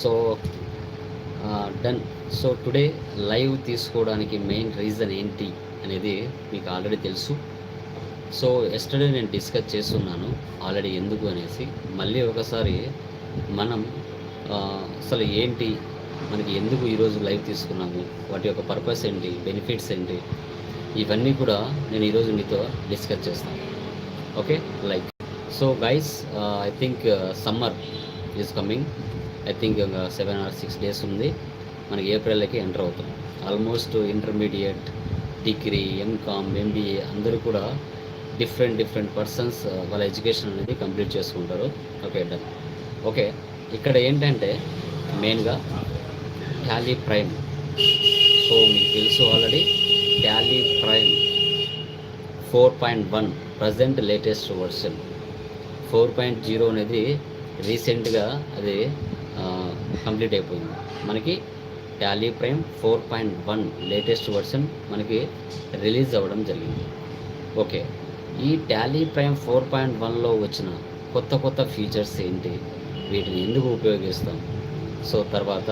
So done so today live తీసుకోవడానికి main reason ఏంటి అనేది మీకు ఆల్రెడీ తెలుసు. సో ఎస్టర్డే నేను డిస్కస్ చేస్తున్నాను ఆల్రెడీ ఎందుకు అనేసి. మళ్ళీ ఒకసారి మనం అసలు ఏంటి మనకి ఎందుకు ఈరోజు లైవ్ తీసుకున్నాము వాటి యొక్క పర్పస్ ఏంటి బెనిఫిట్స్ ఏంటి ఇవన్నీ కూడా నేను ఈరోజు మీతో డిస్కస్ చేస్తాను. Okay like so guys I think summer is coming I think seven or six days ఉంది. మనకి ఏప్రిల్కి ఎంటర్ అవుతాం. Almost intermediate degree MCom MBA అందరూ కూడా డిఫరెంట్ డిఫరెంట్ పర్సన్స్ వాళ్ళ ఎడ్యుకేషన్ అనేది కంప్లీట్ చేసుకుంటారు. ఓకే డన్ ఓకే ఇక్కడ ఏంటంటే మెయిన్గా ట్యాలీ ప్రైమ్ సో మీకు తెలుసు already Tally Prime four point one present latest version four point zero అనేది రీసెంట్గా అది కంప్లీట్ అయిపోయింది. మనకి Tally Prime four point one latest version మనకి రిలీజ్ అవ్వడం జరిగింది. ఓకే. ఈ టాలీ ప్రైమ్ ఫోర్ పాయింట్ వన్లో వచ్చిన కొత్త కొత్త ఫీచర్స్ ఏంటి? వీటిని ఎందుకు ఉపయోగిస్తాం? సో తర్వాత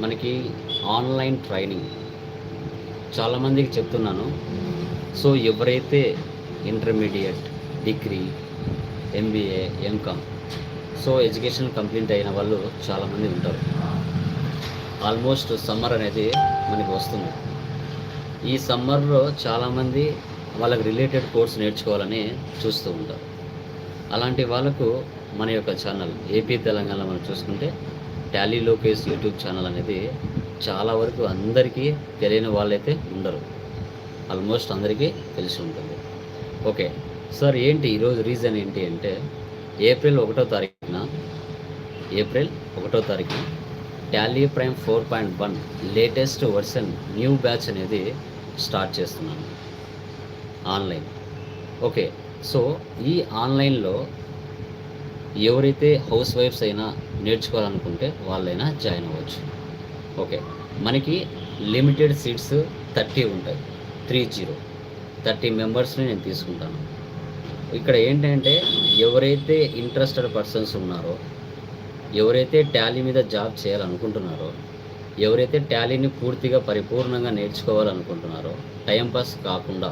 మనకి ఆన్లైన్ ట్రైనింగ్. చాలామందికి చెప్తున్నాను. సో ఎవరైతే intermediate degree MBA MCom so education complete అయిన వాళ్ళు చాలామంది ఉంటారు. ఆల్మోస్ట్ సమ్మర్ అనేది మనకి వస్తుంది. ఈ సమ్మర్లో చాలామంది వాళ్ళకి రిలేటెడ్ కోర్స్ నేర్చుకోవాలని చూస్తూ ఉంటారు. అలాంటి వాళ్ళకు మన యొక్క ఛానల్ ఏపీ తెలంగాణ మనం చూసుకుంటే టాలీ లోకేష్ యూట్యూబ్ ఛానల్ అనేది చాలా వరకు అందరికీ తెలియని వాళ్ళైతే ఉండరు. ఆల్మోస్ట్ అందరికీ తెలిసి ఉంటుంది. ఓకే సార్ ఏంటి ఈరోజు రీజన్ ఏంటి అంటే ఏప్రిల్ ఒకటో తారీఖు ఏప్రిల్ ఒకటో తారీఖు. Tally Prime four point one latest version new batch అనేది స్టార్ట్ చేస్తున్నాను. ఆన్లైన్. ఓకే సో ఈ ఆన్లైన్లో ఎవరైతే హౌస్ వైఫ్స్ అయినా నేర్చుకోవాలనుకుంటే వాళ్ళైనా జాయిన్ అవ్వచ్చు. ఓకే మనకి లిమిటెడ్ సీట్స్ థర్టీ ఉంటాయి. Three zero. థర్టీ మెంబర్స్ని నేను తీసుకుంటాను. ఇక్కడ ఏంటంటే ఎవరైతే ఇంట్రెస్టెడ్ పర్సన్స్ ఉన్నారో ఎవరైతే టాలీ మీద జాబ్ చేయాలనుకుంటున్నారో ఎవరైతే టాలీని పూర్తిగా పరిపూర్ణంగా నేర్చుకోవాలనుకుంటున్నారో టైంపాస్ కాకుండా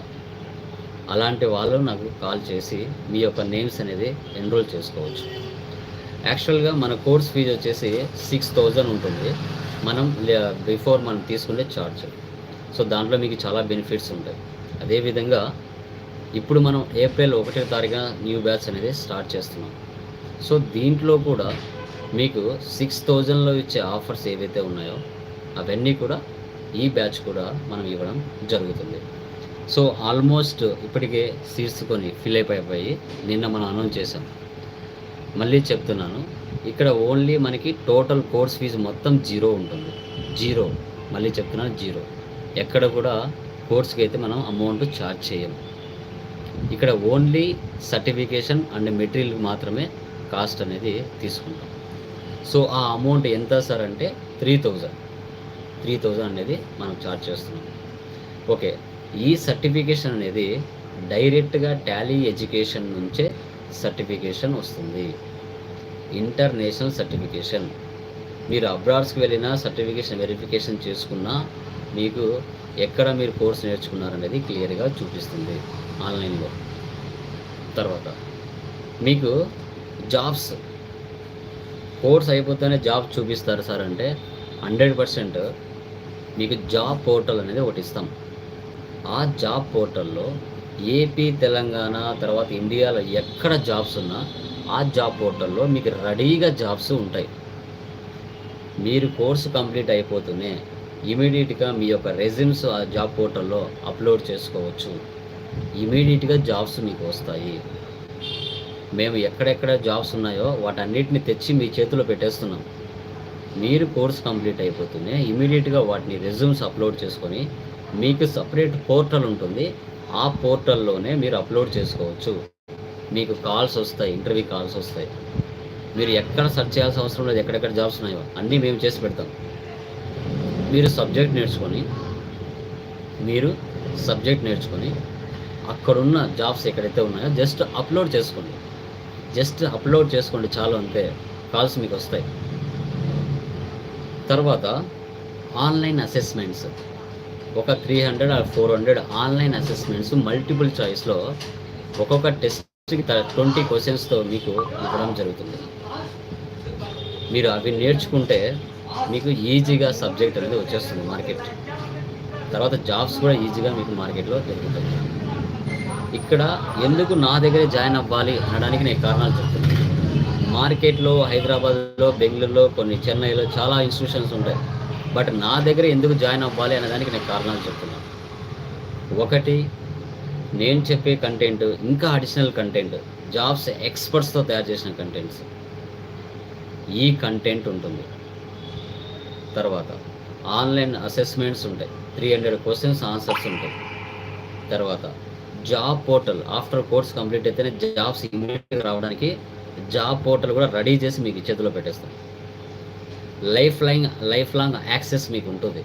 అలాంటి వాళ్ళు నాకు కాల్ చేసి మీ యొక్క నేమ్స్ అనేది ఎన్రోల్ చేసుకోవచ్చు. యాక్చువల్గా మన కోర్స్ ఫీజు వచ్చేసి సిక్స్ థౌజండ్ ఉంటుంది. మనం బిఫోర్ మనం తీసుకునే ఛార్జ్ సో దాంట్లో మీకు చాలా బెనిఫిట్స్ ఉంటాయి. అదేవిధంగా ఇప్పుడు మనం ఏప్రిల్ ఒకటో తారీఖున న్యూ బ్యాచ్ అనేది స్టార్ట్ చేస్తున్నాం. సో దీంట్లో కూడా మీకు సిక్స్ థౌజండ్లో ఇచ్చే ఆఫర్స్ ఏవైతే ఉన్నాయో అవన్నీ కూడా ఈ బ్యాచ్ కూడా మనం ఇవ్వడం జరుగుతుంది. సో ఆల్మోస్ట్ ఇప్పటికే సీట్స్ కొని ఫిల్ అయిపోయి నిన్న మనం అనౌన్స్ చేసాం మళ్ళీ చెప్తున్నాను ఇక్కడ ఓన్లీ మనకి టోటల్ కోర్స్ ఫీజు మొత్తం జీరో ఉంటుంది. జీరో మళ్ళీ చెప్తున్నాను జీరో ఎక్కడ కూడా కోర్స్కి అయితే మనం అమౌంట్ ఛార్జ్ చేయము. ఇక్కడ ఓన్లీ సర్టిఫికేషన్ అండ్ మెటీరియల్ మాత్రమే కాస్ట్ అనేది తీసుకుంటాం. సో ఆ అమౌంట్ ఎంత సార్ అంటే త్రీ థౌజండ్ త్రీ థౌజండ్ అనేది మనం ఛార్జ్ చేస్తున్నాం. ఓకే ఈ సర్టిఫికేషన్ అనేది డైరెక్ట్గా టాలీ ఎడ్యుకేషన్ నుంచే సర్టిఫికేషన్ వస్తుంది. ఇంటర్నేషనల్ సర్టిఫికేషన్ మీరు అబ్రాడ్స్కి వెళ్ళినా సర్టిఫికేషన్ వెరిఫికేషన్ చేసుకున్నా మీకు ఎక్కడ మీరు కోర్స్ నేర్చుకున్నారనేది క్లియర్గా చూపిస్తుంది ఆన్లైన్లో తర్వాత మీకు జాబ్స్ కోర్స్ అయిపోతేనే జాబ్ చూపిస్తారు సార్ అంటే హండ్రెడ్ పర్సెంట్ మీకు జాబ్ పోర్టల్ అనేది ఒకటి ఇస్తాం. ఆ జాబ్ పోర్టల్లో ఏపీ తెలంగాణ తర్వాత ఇండియాలో ఎక్కడ జాబ్స్ ఉన్నా ఆ జాబ్ పోర్టల్లో మీకు రెడీగా జాబ్స్ ఉంటాయి. మీరు కోర్సు కంప్లీట్ అయిపోతూనే ఇమీడియట్గా మీ యొక్క రెజ్యూమ్స్ ఆ జాబ్ పోర్టల్లో అప్లోడ్ చేసుకోవచ్చు. ఇమీడియట్గా జాబ్స్ మీకు వస్తాయి. మేము ఎక్కడెక్కడ జాబ్స్ ఉన్నాయో వాటన్నిటిని తెచ్చి మీ చేతిలో పెట్టేస్తున్నాం. మీరు కోర్స్ కంప్లీట్ అయిపోతూనే ఇమీడియట్గా వాటిని రెజ్యూమ్స్ అప్లోడ్ చేసుకొని మీకు సపరేట్ పోర్టల్ ఉంటుంది. ఆ పోర్టల్లోనే మీరు అప్లోడ్ చేసుకోవచ్చు. మీకు కాల్స్ వస్తాయి ఇంటర్వ్యూ కాల్స్ వస్తాయి. మీరు ఎక్కడ సెర్చ్ చేయాల్సిన అవసరం లేదు ఎక్కడెక్కడ జాబ్స్ ఉన్నాయో అన్నీ మేము చేసి పెడతాం. మీరు సబ్జెక్ట్ నేర్చుకొని మీరు సబ్జెక్ట్ నేర్చుకొని అక్కడున్న జాబ్స్ ఎక్కడైతే ఉన్నాయో జస్ట్ అప్లోడ్ చేసుకోండి. జస్ట్ అప్లోడ్ చేసుకోండి చాలు అంతే. కాల్స్ మీకు వస్తాయి. తర్వాత ఆన్లైన్ అసెస్మెంట్స్. ఒక three hundred or four hundred online assessments multiple చాయిస్లో ఒక్కొక్క టెస్ట్కి ట్వంటీ క్వశ్చన్స్తో మీకు ఇవ్వడం జరుగుతుంది. మీరు అవి నేర్చుకుంటే మీకు ఈజీగా సబ్జెక్ట్ అనేది వచ్చేస్తుంది మార్కెట్. తర్వాత జాబ్స్ కూడా ఈజీగా మీకు మార్కెట్లో దొరుకుతుంది ఇక్కడ ఎందుకు నా దగ్గరే జాయిన్ అవ్వాలి అనడానికి నేను కారణాలు చెప్తున్నాను మార్కెట్లో హైదరాబాద్లో బెంగళూరులో కొన్ని చెన్నైలో చాలా ఇన్స్టిట్యూషన్స్ ఉంటాయి. బట్ నా దగ్గర ఎందుకు జాయిన్ అవ్వాలి అనేదానికి నేను కారణాలు చెప్తున్నాను ఒకటి నేను చెప్పే కంటెంట్ ఇంకా అడిషనల్ కంటెంట్ జాబ్స్ ఎక్స్పర్ట్స్తో తయారు చేసిన కంటెంట్స్ ఈ కంటెంట్ ఉంటుంది. తర్వాత ఆన్లైన్ అసెస్మెంట్స్ ఉంటాయి. త్రీ హండ్రెడ్ క్వశ్చన్స్ ఆన్సర్స్ ఉంటాయి. తర్వాత job portal after course complete అయితేనే జాబ్స్ ఇమీడియట్గా రావడానికి జాబ్ పోర్టల్ కూడా రెడీ చేసి మీకు చేతిలో పెట్టేస్తాం. Life line life long access మీకు ఉంటుంది.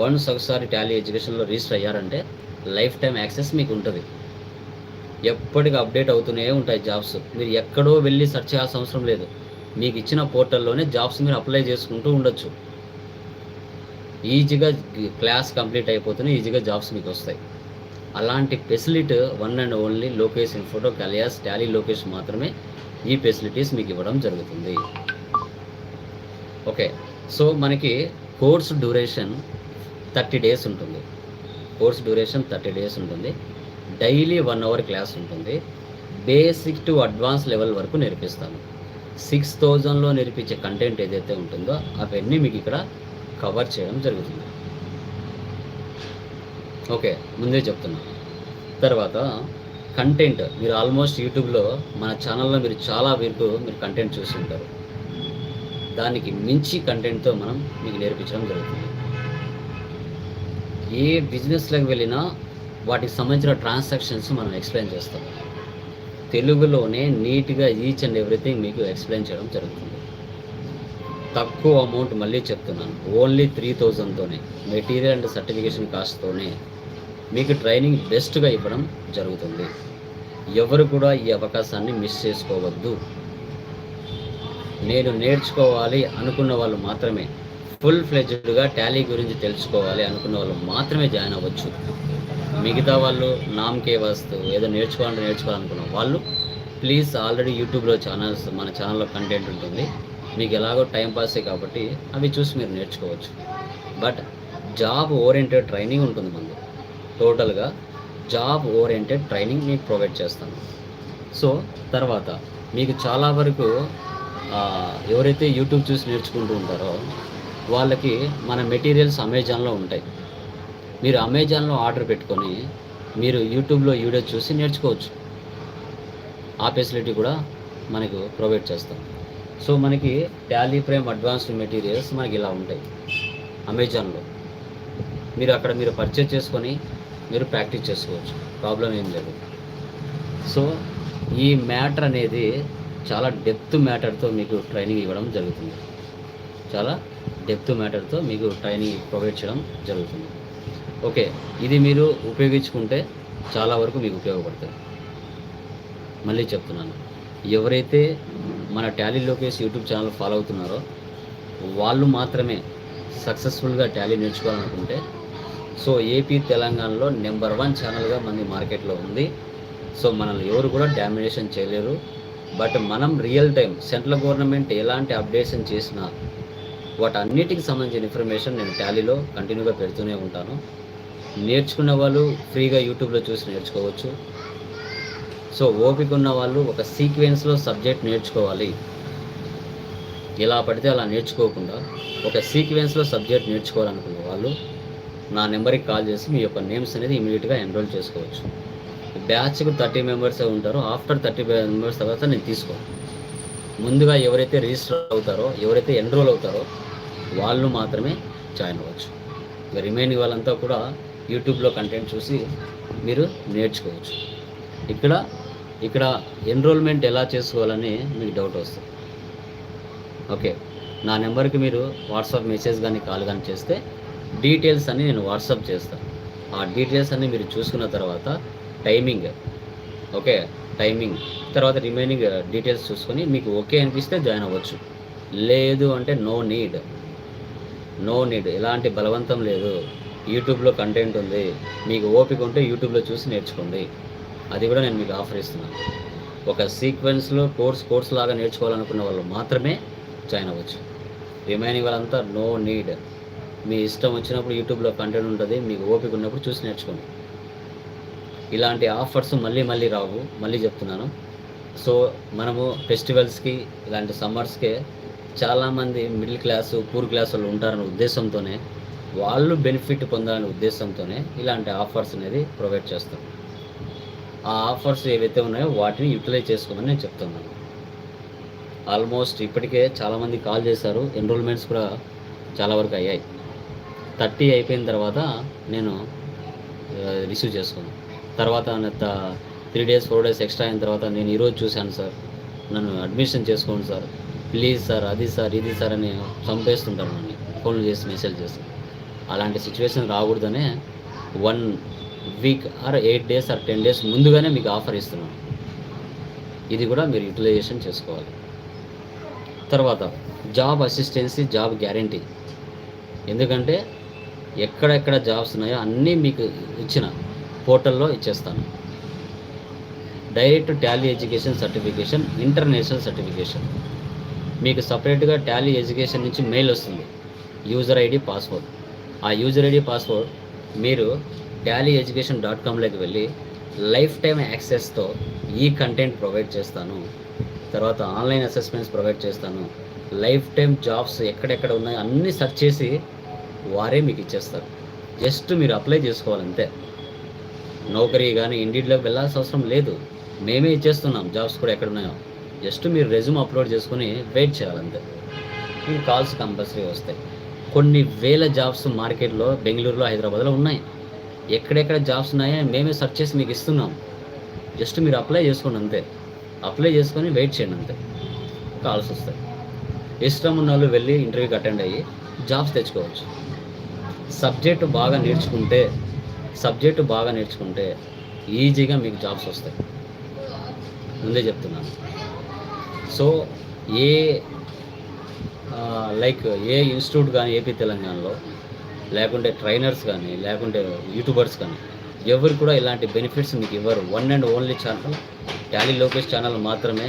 వన్స్ ఒకసారి టాలీ ఎడ్యుకేషన్లో రిజిస్టర్ అయ్యారంటే లైఫ్ టైం యాక్సెస్ మీకు ఉంటుంది. ఎప్పటికీ అప్డేట్ అవుతూనే ఉంటాయి జాబ్స్. మీరు ఎక్కడో వెళ్ళి సెర్చ్ చేయాల్సిన అవసరం లేదు. మీకు ఇచ్చిన పోర్టల్లోనే జాబ్స్ మీరు అప్లై చేసుకుంటూ ఉండొచ్చు. ఈజీగా క్లాస్ కంప్లీట్ అయిపోతేనే ఈజీగా జాబ్స్ మీకు వస్తాయి. అలాంటి facility one and only Lokesh ఇన్ఫోటో కలియాస్ టాలీ లోకేష్ మాత్రమే ఈ ఫెసిలిటీస్ మీకు ఇవ్వడం జరుగుతుంది. ఓకే సో మనకి కోర్స్ డ్యూరేషన్ థర్టీ డేస్ ఉంటుంది. కోర్స్ డ్యూరేషన్ థర్టీ డేస్ ఉంటుంది. డైలీ వన్ అవర్ క్లాస్ ఉంటుంది. బేసిక్ టు అడ్వాన్స్ లెవెల్ వరకు నేర్పిస్తాను సిక్స్ థౌజండ్లో నేర్పించే కంటెంట్ ఏదైతే ఉంటుందో అవన్నీ మీకు ఇక్కడ కవర్ చేయడం జరుగుతుంది. ఓకే ముందే చెప్తున్నా. తర్వాత కంటెంట్ మీరు ఆల్మోస్ట్ యూట్యూబ్లో మన ఛానల్లో మీరు చాలా వరకు మీరు కంటెంట్ చూసి ఉంటారు. దానికి మించి కంటెంట్తో మనం మీకు నేర్పించడం జరుగుతుంది. ఏ బిజినెస్లోకి వెళ్ళినా వాటికి సంబంధించిన ట్రాన్సాక్షన్స్ మనం ఎక్స్ప్లెయిన్ చేస్తాం. తెలుగులోనే నీట్గా ఈచ్ అండ్ ఎవ్రీథింగ్ మీకు ఎక్స్ప్లెయిన్ చేయడం జరుగుతుంది. తక్కువ అమౌంట్ మళ్ళీ చెప్తున్నాను. ఓన్లీ త్రీ థౌజండ్తోనే మెటీరియల్ అండ్ సర్టిఫికేషన్ కాస్ట్తోనే మీకు ట్రైనింగ్ బెస్ట్గా ఇవ్వడం జరుగుతుంది. ఎవరు కూడా ఈ అవకాశాన్ని మిస్ చేసుకోవద్దు. నేను నేర్చుకోవాలి అనుకున్న వాళ్ళు మాత్రమే ఫుల్ ఫ్లెజ్డ్గా టాలీ గురించి తెలుసుకోవాలి అనుకున్న వాళ్ళు మాత్రమే జాయిన్ అవ్వచ్చు. మిగతా వాళ్ళు నామకే వస్తు ఏదో నేర్చుకోవాలంటే నేర్చుకోవాలనుకున్న వాళ్ళు ప్లీజ్ ఆల్రెడీ యూట్యూబ్లో ఛానల్స్ మన ఛానల్లో కంటెంట్ ఉంటుంది. మీకు ఎలాగో టైం పాసే కాబట్టి అవి చూసి మీరు నేర్చుకోవచ్చు. బట్ జాబ్ ఓరియంటెడ్ ట్రైనింగ్ ఉంటుంది మనకు. టోటల్గా జాబ్ ఓరియంటెడ్ ట్రైనింగ్ మీకు ప్రొవైడ్ చేస్తాను. సో తర్వాత మీకు చాలా వరకు ఎవరైతే యూట్యూబ్ చూసి నేర్చుకుంటూ ఉంటారో వాళ్ళకి మన మెటీరియల్స్ అమెజాన్లో ఉంటాయి. మీరు అమెజాన్లో ఆర్డర్ పెట్టుకొని మీరు యూట్యూబ్లో వీడియో చూసి నేర్చుకోవచ్చు. ఆ ఫెసిలిటీ కూడా మనకు ప్రొవైడ్ చేస్తాం. సో మనకి టాలీ ఫ్రేమ్ అడ్వాన్స్డ్ మెటీరియల్స్ మనకి ఇలా ఉంటాయి అమెజాన్లో. మీరు అక్కడ మీరు పర్చేజ్ చేసుకొని మీరు ప్రాక్టీస్ చేసుకోవచ్చు. ప్రాబ్లం ఏం లేదు. సో ఈ మ్యాటర్ అనేది చాలా డెప్త్ మ్యాటర్తో మీకు ట్రైనింగ్ ఇవ్వడం జరుగుతుంది. చాలా డెప్త్ మ్యాటర్తో మీకు ట్రైనింగ్ ప్రొవైడ్ చేయడం జరుగుతుంది. ఓకే ఇది మీరు ఉపయోగించుకుంటే చాలా వరకు మీకు ఉపయోగపడుతుంది. మళ్ళీ చెప్తున్నాను. ఎవరైతే మన Tally Lokesh YouTube channel follow అవుతున్నారో వాళ్ళు మాత్రమే సక్సెస్ఫుల్గా టాలీ నేర్చుకోవాలనుకుంటే సో ఏపీ తెలంగాణలో నెంబర్ వన్ ఛానల్గా మనది మార్కెట్లో ఉంది. సో మనల్ని ఎవరు కూడా డామినేషన్ చేయలేరు. బట్ మనం రియల్ టైం సెంట్రల్ గవర్నమెంట్ ఎలాంటి అప్డేషన్ చేసినా వాటన్నిటికి సంబంధించిన ఇన్ఫర్మేషన్ నేను టాలీలో కంటిన్యూగా పెడుతూనే ఉంటాను. నేర్చుకున్న వాళ్ళు ఫ్రీగా యూట్యూబ్లో చూసి నేర్చుకోవచ్చు. సో ఓపిక ఉన్న వాళ్ళు ఒక సీక్వెన్స్లో సబ్జెక్ట్ నేర్చుకోవాలి. ఎలా పడితే అలా నేర్చుకోకుండా ఒక సీక్వెన్స్లో సబ్జెక్ట్ నేర్చుకోవాలనుకున్న వాళ్ళు నా నెంబర్కి కాల్ చేసి మీ యొక్క నేమ్స్ అనేది ఇమీడియట్గా ఎన్రోల్ చేసుకోవచ్చు. బ్యాచ్కు థర్టీ మెంబర్సే ఉంటారు ఆఫ్టర్ థర్టీ మెంబర్స్ తర్వాత నేను తీసుకో ముందుగా ఎవరైతే రిజిస్టర్ అవుతారో ఎవరైతే ఎన్రోల్ అవుతారో వాళ్ళు మాత్రమే జాయిన్ అవ్వచ్చు. ఇక రిమైనింగ్ వాళ్ళంతా కూడా యూట్యూబ్లో కంటెంట్ చూసి మీరు నేర్చుకోవచ్చు. ఇక్కడ ఇక్కడ ఎన్రోల్మెంట్ ఎలా చేసుకోవాలని మీకు డౌట్ వస్తుంది. ఓకే. నా నెంబర్కి మీరు వాట్సాప్ మెసేజ్ కానీ కాల్ కానీ చేస్తే డీటెయిల్స్ అన్నీ నేను వాట్సాప్ చేస్తాను ఆ డీటెయిల్స్ అన్నీ మీరు చూసుకున్న తర్వాత టైమింగ్ ఓకే టైమింగ్ తర్వాత రిమైనింగ్ డీటెయిల్స్ చూసుకొని మీకు ఓకే అనిపిస్తే జాయిన్ అవ్వచ్చు. లేదు అంటే నో నీడ్. No need. ఎలాంటి బలవంతం లేదు. యూట్యూబ్లో కంటెంట్ ఉంది. మీకు ఓపిక ఉంటే యూట్యూబ్లో చూసి నేర్చుకోండి. అది కూడా నేను మీకు ఆఫర్ ఇస్తున్నాను ఒక సీక్వెన్స్లో కోర్స్ కోర్స్ లాగా నేర్చుకోవాలనుకున్న వాళ్ళు మాత్రమే జాయిన్ అవ్వచ్చు. రిమైనింగ్ వాళ్ళంతా నో నీడ్. మీ ఇష్టం వచ్చినప్పుడు యూట్యూబ్లో కంటెంట్ ఉంటుంది మీకు ఓపిక ఉన్నప్పుడు చూసి నేర్చుకోండి. ఇలాంటి ఆఫర్స్ మళ్ళీ మళ్ళీ రావు మళ్ళీ చెప్తున్నాను. సో మనము ఫెస్టివల్స్కి ఇలాంటి సమ్మర్స్కే చాలామంది మిడిల్ క్లాసు పూర్ క్లాస్ వాళ్ళు ఉంటారనే ఉద్దేశంతోనే వాళ్ళు బెనిఫిట్ పొందాలనే ఉద్దేశంతోనే ఇలాంటి ఆఫర్స్ అనేది ప్రొవైడ్ చేస్తాం. ఆ ఆఫర్స్ ఏవైతే ఉన్నాయో వాటిని యూటిలైజ్ చేసుకోమని నేను చెప్తున్నాను. ఆల్మోస్ట్ ఇప్పటికే చాలామంది కాల్ చేశారు ఎన్రోల్మెంట్స్ కూడా చాలా వరకు అయ్యాయి. థర్టీ అయిపోయిన తర్వాత నేను రిసీవ్ చేసుకున్నాను తర్వాత three days four days extra అయిన తర్వాత నేను ఈరోజు చూశాను సార్. నన్ను అడ్మిషన్ చేసుకోండి సార్. ప్లీజ్ సార్ అది సార్ ఇది సార్ అని చంపేస్తుంటారు నన్ను. ఫోన్లు చేసి మెసేజ్ చేసి. అలాంటి situation రాకూడదనే one week or eight days or ten days ముందుగానే మీకు ఆఫర్ ఇస్తున్నాను. ఇది కూడా మీరు యూటిలైజేషన్ చేసుకోవాలి. తర్వాత జాబ్ అసిస్టెన్సీ జాబ్ గ్యారంటీ. ఎందుకంటే ఎక్కడెక్కడ జాబ్స్ ఉన్నాయో అన్నీ మీకు ఇచ్చిన పోర్టల్లో ఇచ్చేస్తాను. Direct Tally education certification international certification. మీకు సపరేట్గా టాలీ ఎడ్యుకేషన్ నుంచి మెయిల్ వస్తుంది. User ID password. ఆ యూజర్ ఐడి పాస్వర్డ్ మీరు టాలీ ఎడ్యుకేషన్ డాట్ కామ్లోకి వెళ్ళి లైఫ్ టైం యాక్సెస్తో ఈ కంటెంట్ ప్రొవైడ్ చేస్తాను. తర్వాత ఆన్లైన్ అసెస్మెంట్స్ ప్రొవైడ్ చేస్తాను. లైఫ్ టైం జాబ్స్ ఎక్కడెక్కడ ఉన్నాయో అన్నీ సెర్చ్ చేసి వారే మీకు ఇచ్చేస్తారు. జస్ట్ మీరు అప్లై చేసుకోవాలంతే. నౌకరీ కానీ ఇండిడ్లోకి వెళ్ళాల్సిన అవసరం లేదు. మేమే ఇచ్చేస్తున్నాం. జాబ్స్ కూడా ఎక్కడ ఉన్నాయో జస్ట్ మీరు రెజ్యూమ్ అప్లోడ్ చేసుకుని వెయిట్ చేయాలంతే. మీకు కాల్స్ కంపల్సరీ వస్తాయి. కొన్ని వేల జాబ్స్ మార్కెట్లో బెంగళూరులో హైదరాబాద్లో ఉన్నాయి. ఎక్కడెక్కడ జాబ్స్ ఉన్నాయో మేమే సెర్చ్ చేసి మీకు ఇస్తున్నాం. జస్ట్ మీరు అప్లై చేసుకోండి అంతే. అప్లై చేసుకొని వెయిట్ చేయండి అంతే. కాల్స్ వస్తాయి. ఇష్టం ఉన్న వాళ్ళు వెళ్ళి ఇంటర్వ్యూకి అటెండ్ అయ్యి జాబ్స్ తెచ్చుకోవచ్చు. సబ్జెక్టు బాగా నేర్చుకుంటే సబ్జెక్టు బాగా నేర్చుకుంటే ఈజీగా మీకు జాబ్స్ వస్తాయి. ముందే చెప్తున్నాను. So a like a institute కానీ ఏపీ తెలంగాణలో లేకుంటే ట్రైనర్స్ కానీ లేకుంటే యూట్యూబర్స్ కానీ ఎవరు కూడా ఇలాంటి బెనిఫిట్స్ మీకు ఇవ్వరు. One and only channel Tally Lokesh channel మాత్రమే.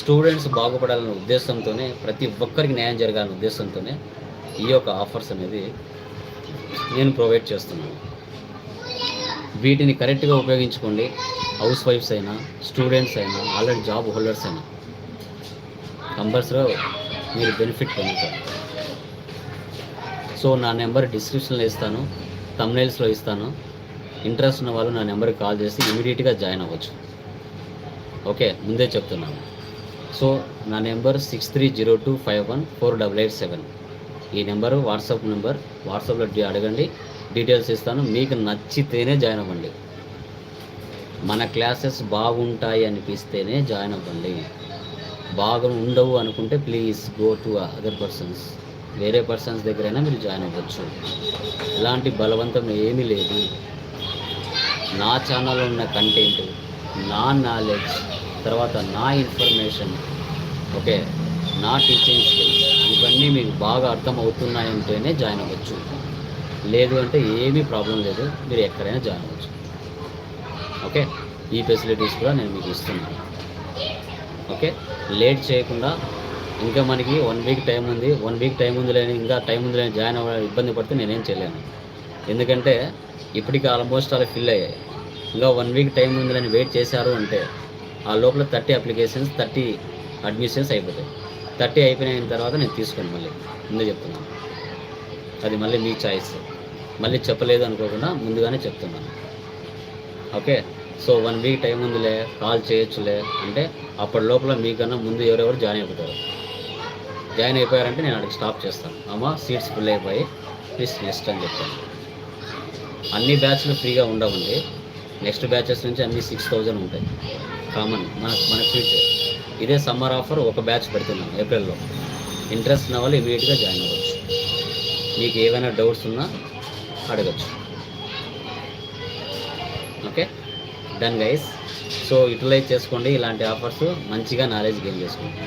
స్టూడెంట్స్ బాగుపడాలనే ఉద్దేశంతోనే ప్రతి ఒక్కరికి న్యాయం జరగాలనే ఉద్దేశంతోనే ఈ యొక్క ఆఫర్స్ అనేది నేను ప్రొవైడ్ చేస్తున్నాను. వీటిని కరెక్ట్గా ఉపయోగించుకోండి. హౌస్ వైఫ్స్ అయినా స్టూడెంట్స్ అయినా ఆల్రెడీ జాబ్ హోల్డర్స్ అయినా. కంపల్సరీగా మీరు బెనిఫిట్ పొందుతారు. సో నా నెంబర్ డిస్క్రిప్షన్లో ఇస్తాను తమ్నైల్స్లో ఇస్తాను. ఇంట్రెస్ట్ ఉన్న వాళ్ళు నా నెంబర్కి కాల్ చేసి ఇమీడియట్గా జాయిన్ అవ్వచ్చు. ఓకే ముందే చెప్తున్నాను. సో నా number six three zero two five one four double eight seven. ఈ నెంబరు వాట్సాప్ నెంబర్ వాట్సాప్లో అడగండి. డీటెయిల్స్ ఇస్తాను. మీకు నచ్చితేనే జాయిన్ అవ్వండి. మన క్లాసెస్ బాగుంటాయి అనిపిస్తేనే జాయిన్ అవ్వండి. బాగా ఉండవు అనుకుంటే please go to other persons. వేరే పర్సన్స్ దగ్గరైనా మీరు జాయిన్ అవ్వచ్చు. ఎలాంటి బలవంతం ఏమీ లేదు. నా ఛానల్లో ఉన్న కంటెంట్ నా నాలెడ్జ్ తర్వాత నా ఇన్ఫర్మేషన్. ఓకే? నా టీచింగ్ స్కిల్స్ ఇవన్నీ మీకు బాగా అర్థం అవుతున్నాయంటేనే జాయిన్ అవ్వచ్చు. లేదు అంటే ఏమీ ప్రాబ్లం లేదు మీరు ఎక్కడైనా జాయిన్ అవ్వచ్చు. ఓకే? ఈ ఫెసిలిటీస్ కూడా నేను మీకు ఇస్తున్నాను. ఓకే? లేట్ చేయకుండా ఇంకా మనకి వన్ వీక్ టైం ఉంది. వన్ వీక్ టైం ఉంది లేని ఇంకా టైం ఉంది లేని జాయిన్ అవ్వ ఇబ్బంది పడితే నేనేం చేయలేను. ఎందుకంటే ఇప్పటికి ఆల్మోస్ట్ అలా ఫిల్ అయ్యాయి. ఇంకా వన్ వీక్ టైం ఉంది లేని వెయిట్ చేశారు అంటే ఆ లోపల థర్టీ అప్లికేషన్స్ థర్టీ అడ్మిషన్స్ అయిపోతాయి. థర్టీ అయిపోయిన తర్వాత నేను తీసుకోను మళ్ళీ ముందే చెప్తున్నాను. అది మళ్ళీ మీ చాయిస్ మళ్ళీ చెప్పలేదు అనుకోకుండా ముందుగానే చెప్తున్నాను. Okay? So one week time ఉందిలే కాల్ చేయొచ్చులే అంటే అప్పటి లోపల మీకన్నా ముందు ఎవరెవరు జాయిన్ అయిపోతారు? జాయిన్ అయిపోయారంటే నేను అక్కడికి స్టాప్ చేస్తాను. అమ్మ సీట్స్ ఫుల్ అయిపోయి ప్లీజ్ నెక్స్ట్ అని చెప్తాను అన్ని బ్యాచ్లు ఫ్రీగా ఉండవండి. నెక్స్ట్ బ్యాచెస్ నుంచి అన్ని సిక్స్ థౌజండ్ ఉంటాయి. కామన్ మన మన సీట్స్ ఇదే సమ్మర్ ఆఫర్ ఒక బ్యాచ్ పెడుతున్నాం ఏప్రిల్లో. ఇంట్రెస్ట్ ఉన్న వాళ్ళు ఇమీడియట్గా జాయిన్ అవ్వచ్చు. మీకు ఏవైనా డౌట్స్ ఉన్నా అడగచ్చు. Okay? Done guys. So utilize చేసుకోండి. ఇలాంటి ఆఫర్స్ మంచిగా నాలెడ్జ్ గెయిన్ చేసుకోండి